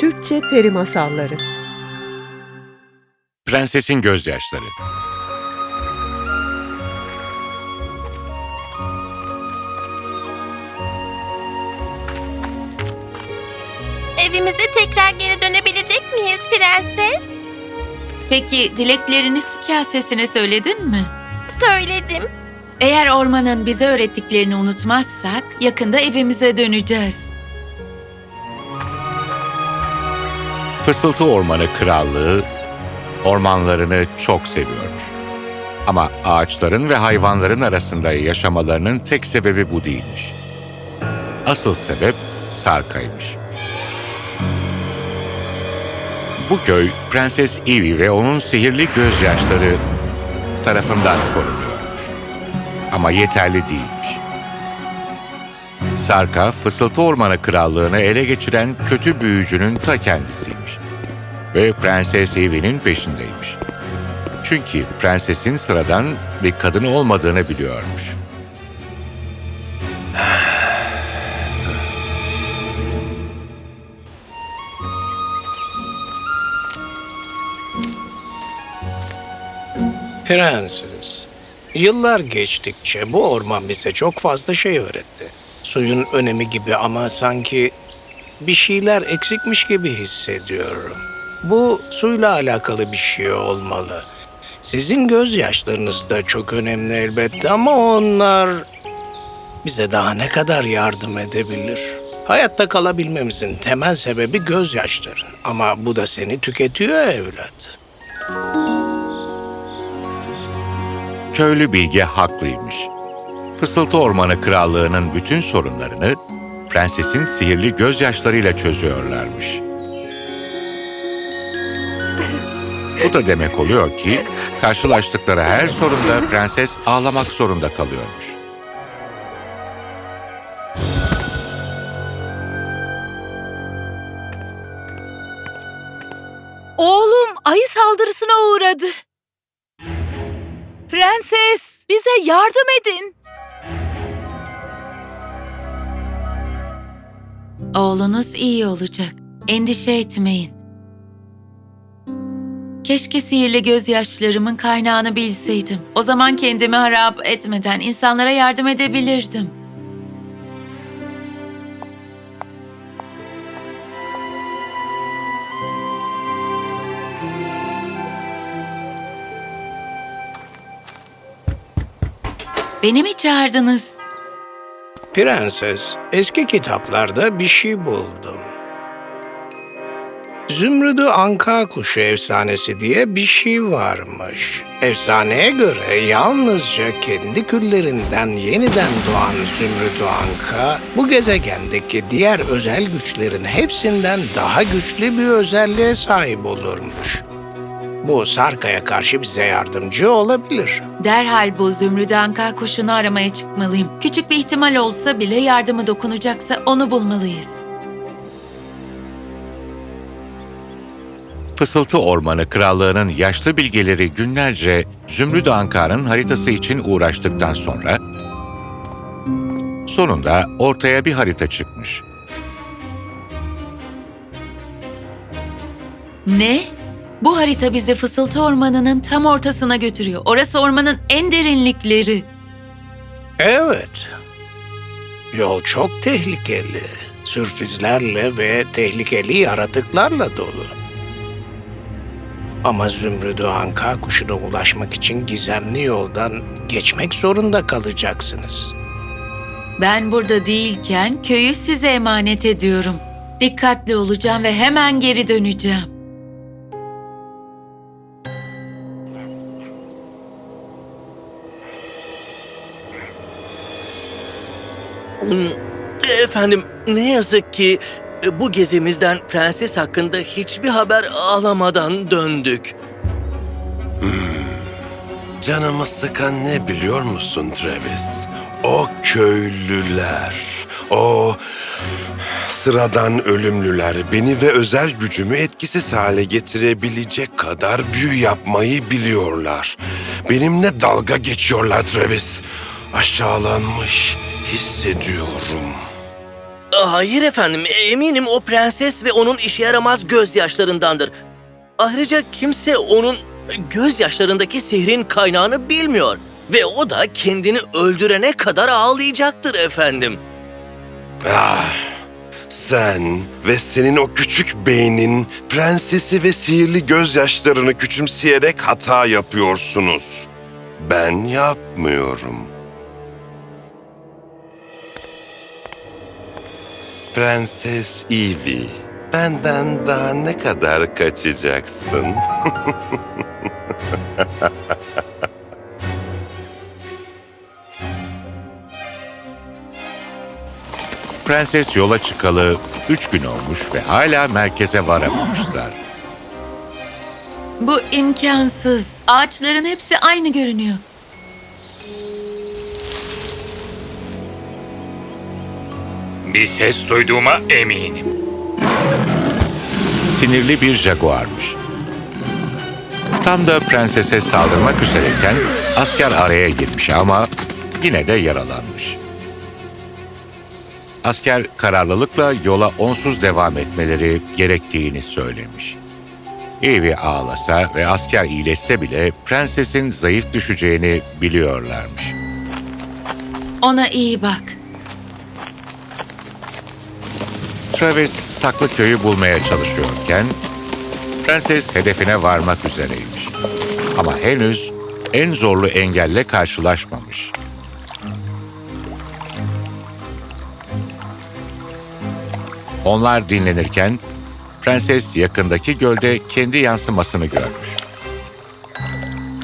Türkçe Peri Masalları Prensesin Gözyaşları Evimize tekrar geri dönebilecek miyiz prenses? Peki dileklerini su kasesine söyledin mi? Söyledim. Eğer ormanın bize öğrettiklerini unutmazsak yakında evimize döneceğiz. Fısıltı Ormanı Krallığı ormanlarını çok seviyor. Ama ağaçların ve hayvanların arasında yaşamalarının tek sebebi bu değilmiş. Asıl sebep Sarka'ymış. Bu köy Prenses Evie ve onun sihirli gözyaşları tarafından korunuyormuş. Ama yeterli değilmiş. Sarka, Fısıltı Ormanı Krallığı'nı ele geçiren kötü büyücünün ta kendisiymiş. Ve Prenses Evie'nin peşindeymiş. Çünkü prensesin sıradan bir kadın olmadığını biliyormuş. Prenses, yıllar geçtikçe bu orman bize çok fazla şey öğretti. Suyun önemi gibi ama sanki bir şeyler eksikmiş gibi hissediyorum. Bu suyla alakalı bir şey olmalı. Sizin gözyaşlarınız da çok önemli elbette ama onlar bize daha ne kadar yardım edebilir? Hayatta kalabilmemizin temel sebebi gözyaşların. Ama bu da seni tüketiyor evlat. Köylü Bilge haklıymış. Fısıltı Ormanı Krallığı'nın bütün sorunlarını prensesin sihirli gözyaşlarıyla çözüyorlarmış. Bu da demek oluyor ki karşılaştıkları her sorunda prenses ağlamak zorunda kalıyormuş. Oğlum ayı saldırısına uğradı. Prenses, bize yardım edin. Oğlunuz iyi olacak. Endişe etmeyin. Keşke sihirli gözyaşlarımın kaynağını bilseydim. O zaman kendimi harap etmeden insanlara yardım edebilirdim. Beni mi çağırdınız? Prenses, eski kitaplarda bir şey buldum. Zümrüdü anka kuşu efsanesi diye bir şey varmış. Efsaneye göre yalnızca kendi küllerinden yeniden doğan Zümrüdü anka, bu gezegendeki diğer özel güçlerin hepsinden daha güçlü bir özelliğe sahip olurmuş. Bu Sarka'ya karşı bize yardımcı olabilir. Derhal bu zümrüt anka kuşunu aramaya çıkmalıyım. Küçük bir ihtimal olsa bile yardımı dokunacaksa onu bulmalıyız. Fısıltı Ormanı Krallığı'nın yaşlı bilgeleri günlerce Zümrüt Anka'nın haritası için uğraştıktan sonra sonunda ortaya bir harita çıkmış. Ne? Bu harita bizi fısıltı ormanının tam ortasına götürüyor. Orası ormanın en derinlikleri. Evet. Yol çok tehlikeli. Sürprizlerle ve tehlikeli yaratıklarla dolu. Ama Zümrüdü Anka kuşuna ulaşmak için gizemli yoldan geçmek zorunda kalacaksınız. Ben burada değilken köyü size emanet ediyorum. Dikkatli olacağım ve hemen geri döneceğim. Efendim ne yazık ki e, bu gezimizden prenses hakkında hiçbir haber alamadan döndük. Canımı sıkan ne biliyor musun Travis? O köylüler, o sıradan ölümlüler beni ve özel gücümü etkisiz hale getirebilecek kadar büyü yapmayı biliyorlar. Benimle dalga geçiyorlar Travis. Aşağılanmış hissediyorum. Hayır efendim, eminim o prenses ve onun işe yaramaz gözyaşlarındandır. Ayrıca kimse onun gözyaşlarındaki sihrin kaynağını bilmiyor. Ve o da kendini öldürene kadar ağlayacaktır efendim. Ah, sen ve senin o küçük beynin prensesi ve sihirli gözyaşlarını küçümseyerek hata yapıyorsunuz. Ben yapmıyorum. Prenses Evie, benden daha ne kadar kaçacaksın? Prenses yola çıkalı üç gün olmuş ve hala merkeze varamamışlar. Bu imkansız. Ağaçların hepsi aynı görünüyor. Bir ses duyduğuma eminim. Sinirli bir jaguarmış. Tam da prensese saldırmak üzereyken asker araya girmiş ama yine de yaralanmış. Asker kararlılıkla yola onsuz devam etmeleri gerektiğini söylemiş. Evi ağlasa ve asker iyileşse bile prensesin zayıf düşeceğini biliyorlarmış. Ona iyi bak. Travis saklı köyü bulmaya çalışıyorken prenses hedefine varmak üzereymiş. Ama henüz en zorlu engelle karşılaşmamış. Onlar dinlenirken prenses yakındaki gölde kendi yansımasını görmüş.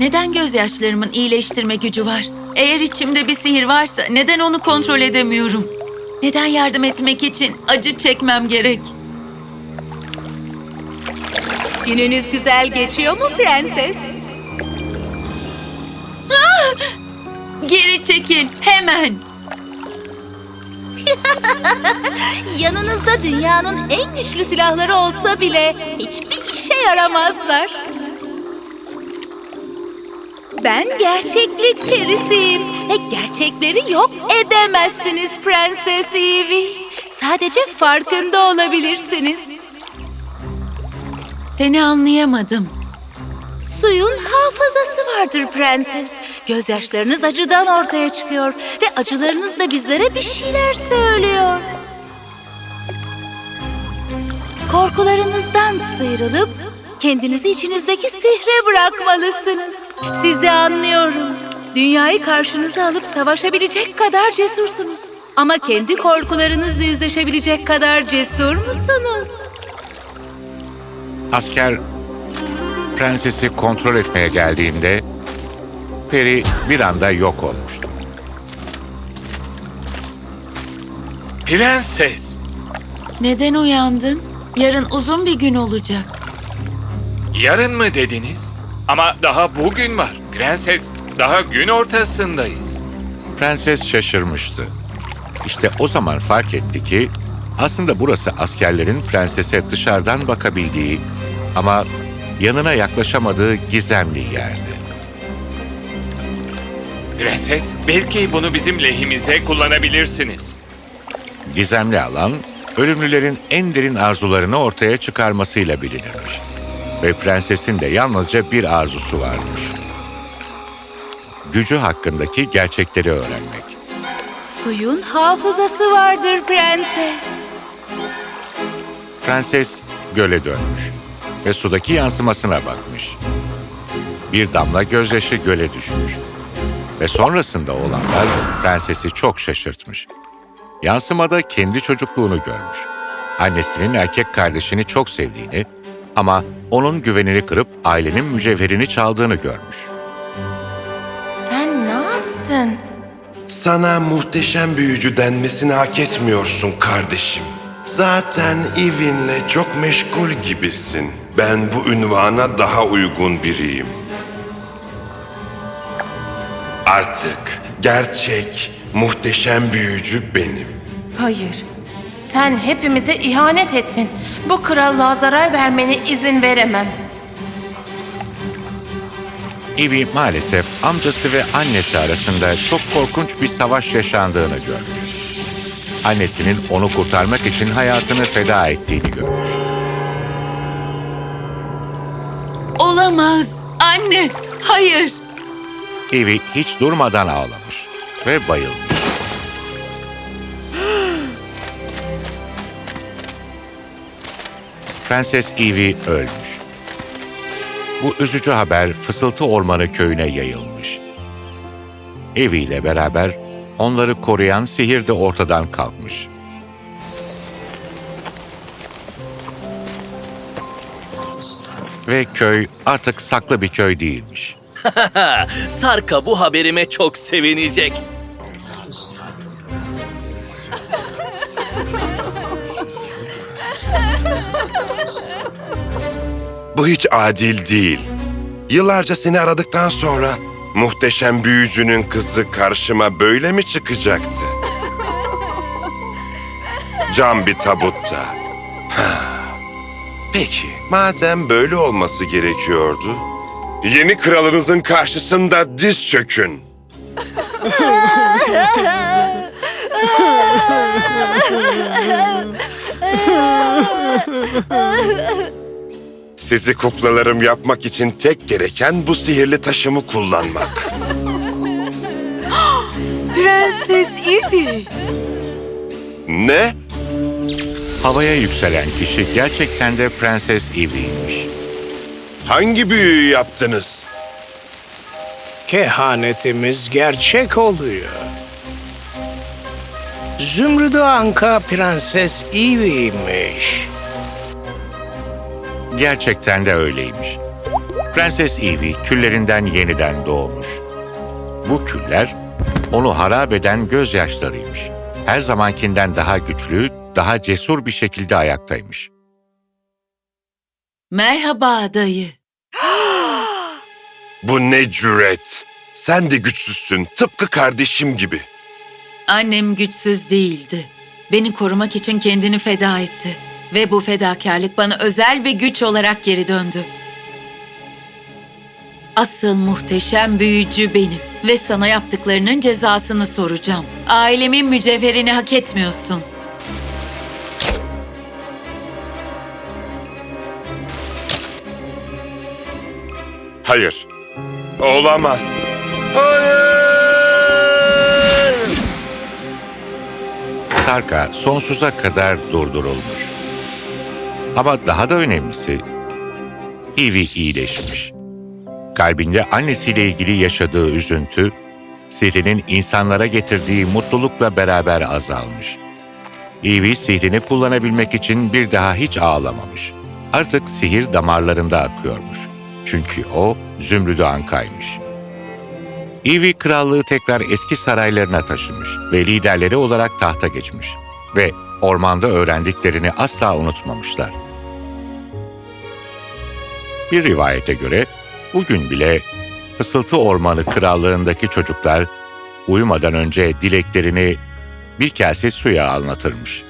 Neden gözyaşlarımın iyileştirme gücü var? Eğer içimde bir sihir varsa neden onu kontrol edemiyorum? Neden yardım etmek için acı çekmem gerek? Gününüz güzel geçiyor mu prenses? Geri çekil hemen. Yanınızda dünyanın en güçlü silahları olsa bile hiçbir işe yaramazlar. Ben gerçeklik perisiyim ve gerçekleri yok edemezsiniz Prenses Evie. Sadece farkında olabilirsiniz. Seni anlayamadım. Suyun hafızası vardır prenses. Gözyaşlarınız acıdan ortaya çıkıyor ve acılarınız da bizlere bir şeyler söylüyor. Korkularınızdan sıyrılıp kendinizi içinizdeki sihre bırakmalısınız. Sizi anlıyorum. Dünyayı karşınıza alıp savaşabilecek kadar cesursunuz. Ama kendi korkularınızla yüzleşebilecek kadar cesur musunuz? Asker prensesi kontrol etmeye geldiğinde peri bir anda yok olmuştu. Prenses, Neden uyandın? Yarın uzun bir gün olacak. Yarın mı dediniz? Ama daha bugün var. Prenses, daha gün ortasındayız. Prenses şaşırmıştı. İşte o zaman fark etti ki aslında burası askerlerin prensese dışarıdan bakabildiği ama yanına yaklaşamadığı gizemli yerdi. Prenses, belki bunu bizim lehimize kullanabilirsiniz. Gizemli alan, ölümlülerin en derin arzularını ortaya çıkarmasıyla bilinirmiş. Ve prensesin de yalnızca bir arzusu varmış. Gücü hakkındaki gerçekleri öğrenmek. Suyun hafızası vardır prenses. Prenses göle dönmüş ve sudaki yansımasına bakmış. Bir damla gözyaşı göle düşmüş. Ve sonrasında olanlar prensesi çok şaşırtmış. Yansımada kendi çocukluğunu görmüş. Annesinin erkek kardeşini çok sevdiğini ama onun güvenini kırıp ailenin mücevherini çaldığını görmüş. Sen ne yaptın? Sana muhteşem büyücü denmesini hak etmiyorsun kardeşim. Zaten Evin'le çok meşgul gibisin. Ben bu ünvana daha uygun biriyim. Artık gerçek, muhteşem büyücü benim. Hayır. Sen hepimize ihanet ettin. Bu krallığa zarar vermene izin veremem. Ivy maalesef amcası ve annesi arasında çok korkunç bir savaş yaşandığını görmüş. annesinin onu kurtarmak için hayatını feda ettiğini görmüş. Olamaz. Anne, hayır. Evie hiç durmadan ağlamış ve bayılmış. Prenses Evie ölmüş. Bu üzücü haber Fısıltı Ormanı köyüne yayılmış. Evie ile beraber onları koruyan sihir de ortadan kalkmış. Ve köy artık saklı bir köy değilmiş. Sarka bu haberime çok sevinecek. Bu hiç adil değil. Yıllarca seni aradıktan sonra muhteşem büyücünün kızı karşıma böyle mi çıkacaktı? Cam bir tabutta. Peki, madem böyle olması gerekiyordu, yeni kralınızın karşısında diz çökün. Sizi kuklalarım yapmak için tek gereken bu sihirli taşımı kullanmak. Prenses Evie. Ne? Havaya yükselen kişi gerçekten de Prenses Evie'ymiş. Hangi büyüyü yaptınız? Kehanetimiz gerçek oluyor. Zümrüdü Anka Prenses Evie'ymiş. Gerçekten de öyleymiş. Prenses Evie küllerinden yeniden doğmuş. Bu küller onu harap eden gözyaşlarıymış. Her zamankinden daha güçlü, daha cesur bir şekilde ayaktaymış. Merhaba dayı. Bu ne cüret? Sen de güçsüzsün, tıpkı kardeşim gibi. Annem güçsüz değildi. Beni korumak için kendini feda etti. Ve bu fedakarlık bana özel bir güç olarak geri döndü. Asıl muhteşem büyücü benim ve sana yaptıklarının cezasını soracağım. Ailemin mücevherini hak etmiyorsun. Hayır. Olamaz. Hayır! Tarka sonsuza kadar durdurulmuş. Ama daha da önemlisi, Evie iyileşmiş. Kalbinde annesiyle ilgili yaşadığı üzüntü, sihrinin insanlara getirdiği mutlulukla beraber azalmış. Evie sihrini kullanabilmek için bir daha hiç ağlamamış. Artık sihir damarlarında akıyormuş. Çünkü o Zümrüdü Anka'ymış. Evie krallığı tekrar eski saraylarına taşımış ve liderleri olarak tahta geçmiş. Ve ormanda öğrendiklerini asla unutmamışlar. Bir rivayete göre bugün bile Fısıltı Ormanı krallığındaki çocuklar uyumadan önce dileklerini bir kase suya anlatırmış.